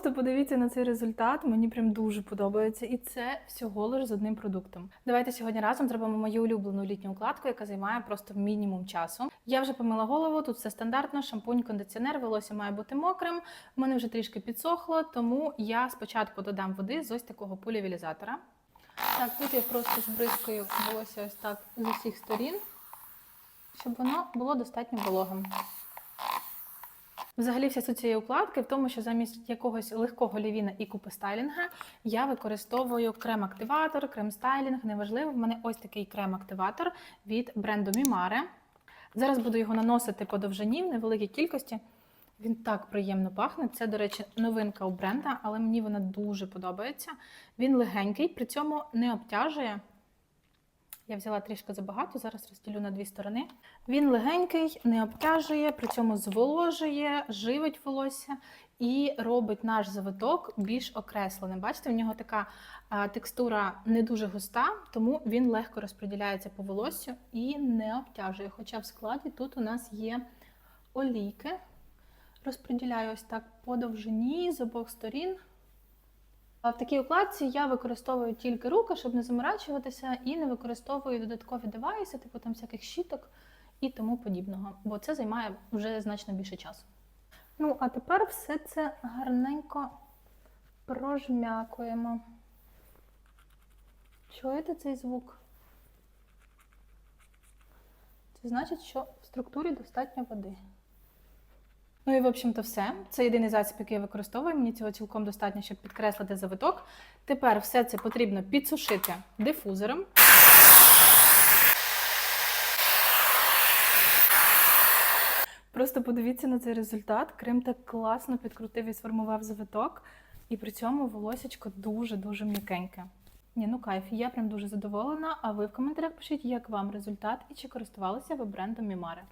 Просто подивіться на цей результат. Мені прям дуже подобається. І це всього лиш з одним продуктом. Давайте сьогодні разом зробимо мою улюблену літню укладку, яка займає просто мінімум часу. Я вже помила голову, тут все стандартно, шампунь, кондиціонер, волосся має бути мокрим. У мене вже трішки підсохло, тому я спочатку додам води з ось такого полівілізатора. Так, тут я просто збризкаю волосся ось так з усіх сторін, щоб воно було достатньо вологим. Взагалі, вся суть цієї укладки в тому, що замість якогось легкого лівіна і купи стайлінга я використовую крем-активатор, крем-стайлінг, неважливо. В мене ось такий крем-активатор від бренду Mimare. Зараз буду його наносити по довжині в невеликій кількості. Він так приємно пахне. Це, до речі, новинка у бренда, але мені вона дуже подобається. Він легенький, при цьому не обтяжує. Я взяла трішки забагато, зараз розділю на дві сторони. Він легенький, не обтяжує, при цьому зволожує, живить волосся і робить наш завиток більш окресленим. Бачите, в нього така текстура не дуже густа, тому він легко розподіляється по волоссю і не обтяжує. Хоча в складі тут у нас є олійки. Розподіляю ось так по довжині з обох сторін. В такій укладці я використовую тільки руки, щоб не заморачуватися, і не використовую додаткові девайси, типу там всяких щіток і тому подібного, бо це займає вже значно більше часу. Ну, а тепер все це гарненько прожмякуємо. Чуєте цей звук? Це значить, що в структурі достатньо води. Ну і в общем-то все. Це єдиний засіб, який я використовую. Мені цього цілком достатньо, щоб підкреслити завиток. Тепер все це потрібно підсушити дифузором. Просто подивіться на цей результат. Крем так класно підкрутив і сформував завиток, і при цьому волосячко дуже-дуже м'якеньке. Ні, ну кайф, я прям дуже задоволена. А ви в коментарях пишіть, як вам результат і чи користувалися ви брендом Мімаре.